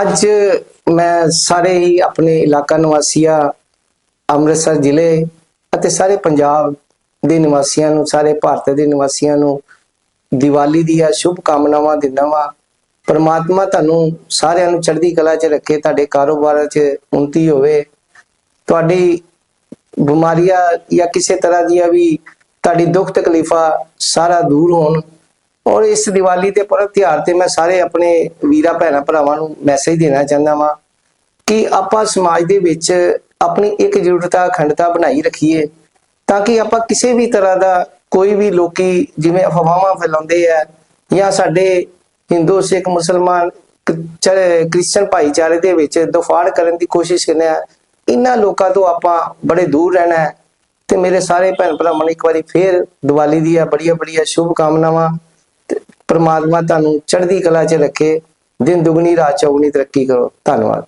ਅੱਜ ਮੈਂ ਸਾਰੇ ਹੀ ਆਪਣੇ ਇਲਾਕਾ ਨਿਵਾਸੀਆਂ, ਅੰਮ੍ਰਿਤਸਰ ਜ਼ਿਲ੍ਹੇ ਅਤੇ ਸਾਰੇ ਪੰਜਾਬ ਦੇ ਨਿਵਾਸੀਆਂ ਨੂੰ, ਸਾਰੇ ਭਾਰਤ ਦੇ ਨਿਵਾਸੀਆਂ ਨੂੰ ਦੀਵਾਲੀ ਦੀਆਂ ਸ਼ੁਭ ਕਾਮਨਾਵਾਂ ਦਿੰਦਾ ਵਾਂ। ਪਰਮਾਤਮਾ ਤੁਹਾਨੂੰ ਸਾਰਿਆਂ ਨੂੰ ਚੜ੍ਹਦੀ ਕਲਾ 'ਚ ਰੱਖੇ, ਤੁਹਾਡੇ ਕਾਰੋਬਾਰਾਂ 'ਚ ਉન્નਤੀ ਹੋਵੇ। ਤੁਹਾਡੀ ਬਿਮਾਰੀਆਂ ਜਾਂ ਕਿਸੇ ਤਰ੍ਹਾਂ ਦੀਆਂ ਵੀ ਤੁਹਾਡੀ ਦੁੱਖ ਤਕਲੀਫਾਂ ਸਾਰਾ ਦੂਰ ਹੋਣ। ਔਰ ਇਸ ਦੀਵਾਲੀ ਤੇ ਪਰਵ ਤਿਉਹਾਰ ਤੇ ਮੈਂ ਸਾਰੇ ਆਪਣੇ ਵੀਰਾਂ, ਭੈਣਾਂ, ਭਰਾਵਾਂ ਨੂੰ ਮੈਸੇਜ ਦੇਣਾ ਚਾਹੁੰਦਾ ਵਾਂ ਕਿ ਆਪਾਂ ਸਮਾਜ ਦੇ ਵਿੱਚ ਆਪਣੀ ਇੱਕ ਜੁੜਤਾ ਅਖੰਡਤਾ ਬਣਾਈ ਰੱਖੀਏ ਤਾਂ ਕਿ ਆਪਾਂ ਕਿਸੇ ਵੀ ਤਰ੍ਹਾਂ ਦਾ ਕੋਈ ਵੀ ਲੋਕੀ ਜਿਵੇਂ ਅਫਵਾਹਾਂ ਫੈਲਾਉਂਦੇ ਆ ਜਾਂ ਸਾਡੇ ਹਿੰਦੂ, ਸਿੱਖ, ਮੁਸਲਮਾਨ, ਕ- ਕ੍ਰਿਸਚਨ ਭਾਈਚਾਰੇ ਦੇ ਵਿੱਚ ਦਫਾੜ ਕਰਨ ਦੀ ਕੋਸ਼ਿਸ਼ ਕਰਦੇ ਆ, ਇਹਨਾਂ ਲੋਕਾਂ ਤੋਂ ਆਪਾਂ ਬੜੇ ਦੂਰ ਰਹਿਣਾ ਹੈ। ਤੇ ਮੇਰੇ ਸਾਰੇ ਭੈਣ ਭਰਾਵਾਂ ਨੂੰ ਇੱਕ ਵਾਰੀ ਫੇਰ ਦੀਵਾਲੀ ਦੀਆਂ ਬੜੀਆਂ ਬੜੀਆਂ ਸ਼ੁਭ ਕਾਮਨਾਵਾਂ ਪਰਮਾਤਮਾ ਤੁਹਾਨੂੰ ਚੜ੍ਹਦੀ ਕਲਾ 'ਚ ਰੱਖੇ ਦਿਨ ਦੁਗਣੀ ਰਾਤ ਚੌਗਣੀ ਤਰੱਕੀ ਕਰੋ। ਧੰਨਵਾਦ।